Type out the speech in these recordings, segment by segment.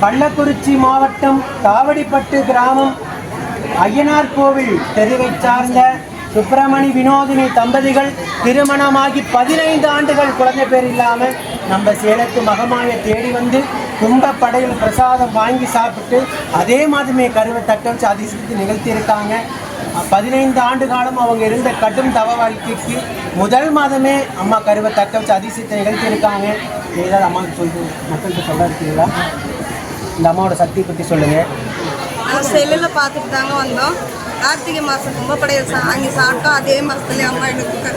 கள்ளக்குறிச்சி மாவட்டம் தாவடிப்பட்டு கிராமம் ஐயனார் கோவில் தெருவைச் சார்ந்த சுப்பிரமணி வினோதினி தம்பதிகள் திருமணமாகி பதினைந்து ஆண்டுகள் குழந்தை பேர் இல்லாமல் நம்ம சேலத்து மகமாயை தேடி வந்து கும்பப்படையில் பிரசாதம் வாங்கி சாப்பிட்டு அதே மாதிரிமே கருவை தட்ட வச்சு அதிசயத்து நிகழ்த்தியிருக்காங்க. பதினைந்து ஆண்டு காலம் அவங்க இருந்த கடும் தவ வாழ்க்கைக்கு முதல் மாதமே அம்மா கருவை தக்க வச்சு அதிசயத்தை நிகழ்த்தியிருக்காங்க ஏதாவது அம்மாவுக்கு சொல்லி மக்களுக்கு சொல்ல இருக்கீங்களா? இந்த அம்மாவோட சக்தி பற்றி சொல்லுங்கள் நாங்கள் செல்லில் பார்த்துட்டு தாங்க வந்தோம். கார்த்திகை மாதம் கும்பப்படையில் சா வாங்கி சாப்பிட்டோம். அதே மாதத்துலேயே அம்மா எனக்கு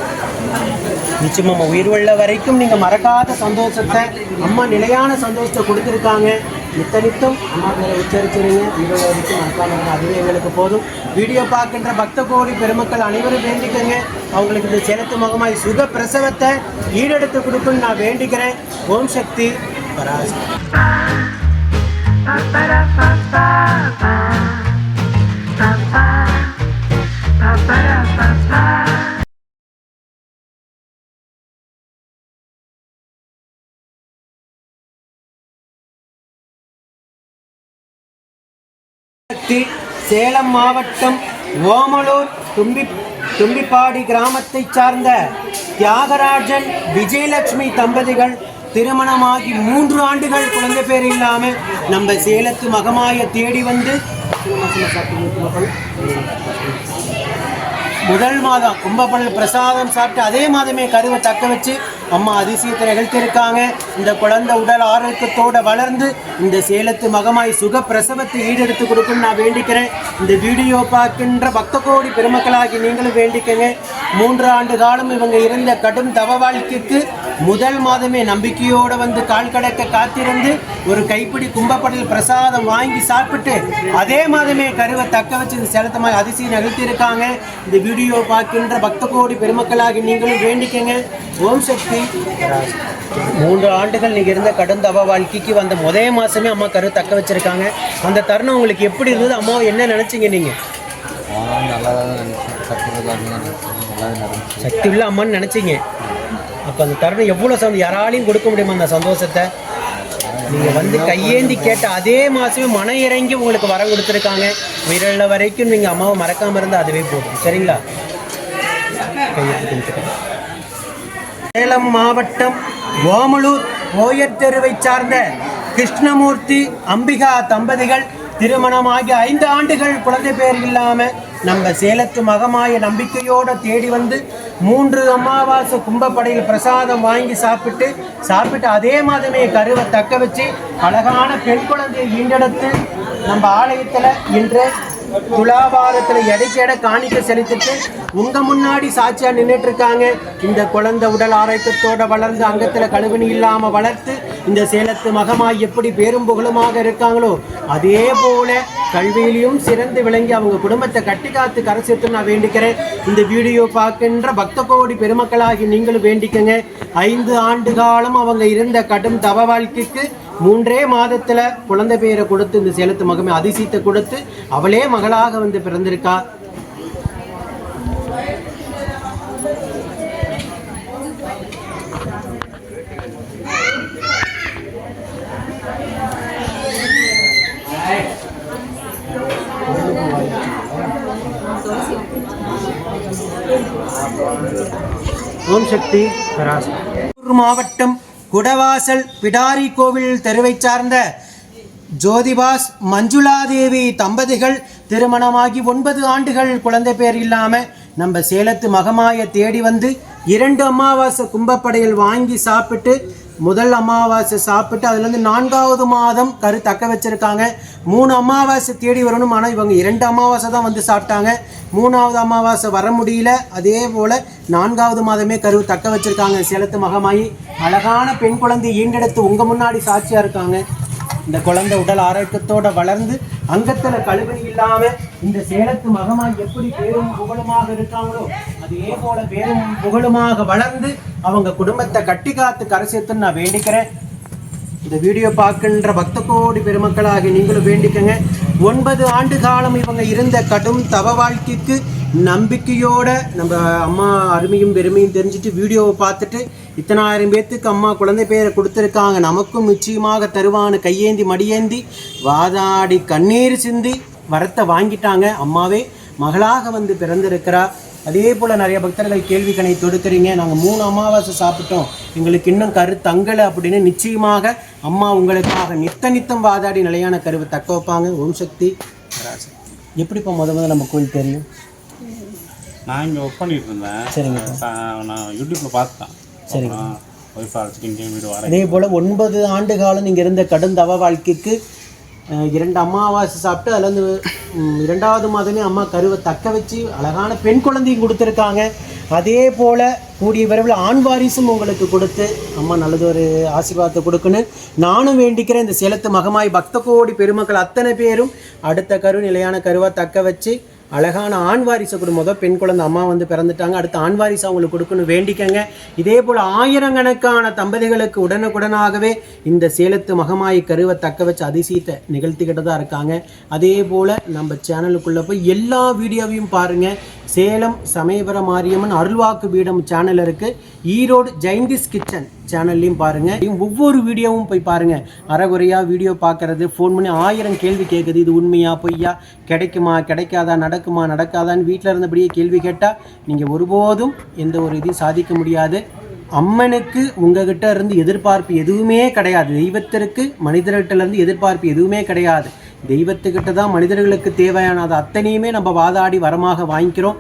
நிச்சயமா அம்மா. உயிர் உள்ள வரைக்கும் நீங்கள் மறக்காத சந்தோஷத்தை அம்மா நிலையான சந்தோஷத்தை கொடுத்துருக்காங்க. நித்தனித்தும் அம்மா பேரை உச்சரிச்சிருங்க. உயிர் வரைக்கும் மறக்காம இருங்க. அதுவே எங்களுக்கு போதும். வீடியோ பார்க்கின்ற பக்த கோடி பெருமக்கள் அனைவரும் வேண்டிக்கங்க. அவங்களுக்கு இந்த சேலத்து முகமாய் சுக பிரசவத்தை ஈடெடுத்து கொடுக்குன்னு நான் வேண்டிக்கிறேன். ஓம் சக்தி பராசக்தி. சக்தி சேலம் மாவட்டம் ஓமலூர் தும்பி தும்பிப்பாடி கிராமத்தைச் சார்ந்த தியாகராஜன் விஜயலட்சுமி தம்பதிகள் திருமணமாகி மூன்று ஆண்டுகள் குழந்தை பேர் இல்லாமல் நம்ம சேலத்து மகமாய தேடி வந்து முதல் மாதம் கும்பப்படல் பிரசாதம் சாப்பிட்டு அதே மாதமே கருவை தக்க வச்சு அம்மா அதிசயத்தை நிகழ்த்தியிருக்காங்க இந்த குழந்தை உடல் ஆரோக்கியத்தோடு வளர்ந்து இந்த சேலத்து மகமாய் சுக பிரசவத்தை ஈடெடுத்து கொடுக்குன்னு நான் வேண்டிக்கிறேன். இந்த வீடியோ பார்க்கின்ற பக்த கோடி பெருமக்களாகி நீங்களும் வேண்டிக்கங்க. மூன்று ஆண்டு காலம் இவங்க இருந்த கடும் தவ வாழ்க்கைக்கு முதல் மாதமே நம்பிக்கையோடு வந்து கால் கடக்க காத்திருந்து ஒரு கைப்பிடி கும்பப்படல் பிரசாதம் வாங்கி சாப்பிட்டு அதே மாதமே கருவை தக்க வச்சு இந்த சேலத்தமாய் அதிசயம் நிகழ்த்தியிருக்காங்க இந்த வீடியோ பார்க்கின்ற பக்த கோடி பெருமக்களாகி நீங்களும் வேண்டிக்கங்க. ஓம் சக்தி. மூன்று ஆண்டுகள் நீங்க இருந்த கடும் தவ வாழ்க்கைக்கு வந்த முதே மாசமே அம்மா கரு தக்க வச்சிருக்காங்க. அந்த தருணம் உங்களுக்கு எப்படி இருந்தது? அம்மாவை என்ன நினைச்சீங்க நீங்க? நல்லா தான் நினச்சேன் சக்தி உள்ள அம்மான்னு நினைச்சீங்க. அப்போ அந்த தருணம் எவ்வளோ சந்தோஷம் யாராலையும் கொடுக்க முடியுமா அந்த சந்தோஷத்தை? நீங்கள் வந்து கையேந்தி கேட்ட அதே மாதமே மன இறங்கி உங்களுக்கு வரம் கொடுத்துருக்காங்க. விரல வரைக்கும் நீங்கள் அம்மாவை மறக்காம இருந்தால் அதுவே போதும். சரிங்களா? கையெழுத்து. சேலம் மாவட்டம் ஓமலூர் ஓயர் தெருவை சார்ந்த கிருஷ்ணமூர்த்தி அம்பிகா தம்பதிகள் திருமணமாகி ஐந்து ஆண்டுகள் குழந்தை பேர் இல்லாம நம்ம சேலத்து மகமாய நம்பிக்கையோடு தேடி வந்து மூன்று அமாவாசை கும்பப்படையில் பிரசாதம் வாங்கி சாப்பிட்டு சாப்பிட்டு அதே மாதமே கருவை தக்க வச்சு அழகான பெண் குழந்தையை ஈண்டெடுத்து நம்ம ஆலயத்தில் இன்று துலாபாரத்தில் எடைக்கேட காணிக்க செலுத்திட்டு உங்கள் முன்னாடி சாட்சியாக நின்றுட்டு இருக்காங்க. இந்த குழந்தை உடல் ஆரோக்கியத்தோடு வளர்ந்து அங்கத்தில் கழுவுணி இல்லாமல் வளர்த்து இந்த சேலத்து மகமாய் எப்படி பேரும் புகழுமாக இருக்காங்களோ அதே போல கல்வியிலையும் சிறந்து விளங்கி அவங்க குடும்பத்தை கட்டி காத்து கரை நான் வேண்டிக்கிறேன். இந்த வீடியோ பார்க்கின்ற பக்த கோடி பெருமக்களாகி நீங்களும் வேண்டிக்கங்க. ஐந்து ஆண்டு காலம் அவங்க இருந்த கடும் தவ வாழ்க்கைக்கு மூன்றே மாதத்தில் குழந்தை பேரை கொடுத்து இந்த சேலத்து மகமே அதிசயத்தை கொடுத்து அவளே மகளாக வந்து பிறந்திருக்கா. ஓம் சக்தி மாவட்டம் குடவாசல் பிடாரி கோவில் தெருவை சார்ந்த ஜோதிபாஸ் மஞ்சுளாதேவி தம்பதிகள் திருமணமாகி ஒன்பது ஆண்டுகள் குழந்தை பேர் இல்லாம நம்ம சேலத்து மகமாய தேடி வந்து இரண்டு அமாவாசை கும்பப்படையில் வாங்கி சாப்பிட்டு முதல் அமாவாசை சாப்பிட்டு அதுலேருந்து நான்காவது மாதம் கரு தக்க வச்சுருக்காங்க. மூணு அமாவாசை தேடி வரணும். ஆனால் இவங்க இரண்டு அமாவாசை தான் வந்து சாப்பிட்டாங்க. மூணாவது அமாவாசை வர முடியல. அதே போல் நான்காவது மாதமே கரு தக்க வச்சுருக்காங்க. சேலத்து மகமாயி அழகான பெண் குழந்தை ஈண்டெடுத்து உங்கள் முன்னாடி சாட்சியாக இருக்காங்க. இந்த குழந்தை உடல் ஆரோக்கியத்தோடு வளர்ந்து அங்கத்தில் கழுவணி இல்லாமல் இந்த சேலத்து மகமாய் எப்படி பேரும் புகழுமாக இருக்காங்களோ அதே போல பேரும் புகழுமாக வளர்ந்து அவங்க குடும்பத்தை கட்டி காத்து கரைசேர்த்துன்னு நான் வேண்டிக்கிறேன். இந்த வீடியோ பார்க்கின்ற பக்த கோடி பெருமக்களாக நீங்களும் வேண்டிக்கங்க. ஒன்பது ஆண்டு காலம் இவங்க இருந்த கடும் தவ வாழ்க்கைக்கு நம்பிக்கையோட நம்ம அம்மா அருமையும் பெருமையும் தெரிஞ்சுட்டு வீடியோவை பார்த்துட்டு இத்தனாயிரம் பேர்த்துக்கு அம்மா குழந்தை பேரை கொடுத்துருக்காங்க. நமக்கும் நிச்சயமாக தருவான்னு கையேந்தி மடியேந்தி வாதாடி கண்ணீர் சிந்தி வரத்தை வாங்கிட்டாங்க. அம்மாவே மகளாக வந்து பிறந்திருக்கிறா. அதே போல் நிறைய பக்தர்கள் கேள்வி கணை தொடுக்கிறீங்க நாங்கள் மூணு அமாவாசை சாப்பிட்டோம். எங்களுக்கு இன்னும் கரு தங்கலை அப்படின்னு நிச்சயமாக அம்மா உங்களுக்காக நித்த நித்தம் வாதாடி நிலையான கருவை தக்க வைப்பாங்க. ஓம் சக்தி பராசக்தி எப்படிப்பா முத முதல்ல நம்ம கோயில் தெரியும் நான் இங்கே ஒர்க் பண்ணிட்டு இருந்தேன். சரிங்க. நான் யூடியூப்ல பார்த்தேன் சரிங்க. அதே போல் ஒன்பது ஆண்டு காலம் நீங்கள் இருந்த கடும் தவ வாழ்க்கைக்கு இரண்டு அமாவாசை சாப்பிட்டு அதில் வந்து இரண்டாவது மாதமே அம்மா கருவை தக்க வச்சு அழகான பெண் குழந்தையும் கொடுத்துருக்காங்க. அதே போல் கூடிய விரைவில் ஆண் வாரிசும் உங்களுக்கு கொடுத்து அம்மா நல்லது ஒரு ஆசீர்வாதத்தை கொடுக்குன்னு நானும் வேண்டிக்கிறேன். இந்த சேலத்து மகமாய் பக்த கோடி பெருமக்கள் அத்தனை பேரும் அடுத்த கரு நிலையான கருவாக தக்க வச்சு அழகான ஆண் வாரிசை கொடு. பெண் குழந்தை அம்மா வந்து பிறந்துட்டாங்க. அடுத்து ஆண் வாரிசு அவங்களுக்கு கொடுக்கணும். வேண்டிக்கங்க. இதே போல் ஆயிரக்கணக்கான தம்பதிகளுக்கு உடனுக்குடனாகவே இந்த சேலத்து மகமாயி கருவை தக்க வச்சு அதிசயத்தை நிகழ்த்திக்கிட்டு தான் இருக்காங்க. அதே போல் நம்ம சேனலுக்குள்ளே போய் எல்லா வீடியோவையும் பாருங்கள் சேலம் சமயபுர மாரியம்மன் அருள்வாக்கு பீடம் சேனல் இருக்குது ஈரோடு ஜெயந்திஸ் கிச்சன் சேனல்லையும் பாருங்கள் ஒவ்வொரு வீடியோவும் போய் பாருங்கள் அறகுறையாக வீடியோ பார்க்குறது ஃபோன் பண்ணி ஆயிரம் கேள்வி கேட்குது இது உண்மையா பொய்யா கிடைக்குமா கிடைக்காதா நடக்குமா நடக்காதான்னு வீட்டில் இருந்தபடியே கேள்வி கேட்டால் நீங்கள் ஒருபோதும் எந்த ஒரு இதையும் சாதிக்க முடியாது. அம்மனுக்கு உங்ககிட்ட இருந்து எதிர்பார்ப்பு எதுவுமே கிடையாது. தெய்வத்திற்கு மனிதர்கிட்ட இருந்து எதிர்பார்ப்பு எதுவுமே கிடையாது. தெய்வத்துக்கிட்ட தான் மனிதர்களுக்கு தேவையானது. அத்தனையுமே நம்ம வாதாடி வரமாக வாங்கிக்கிறோம்.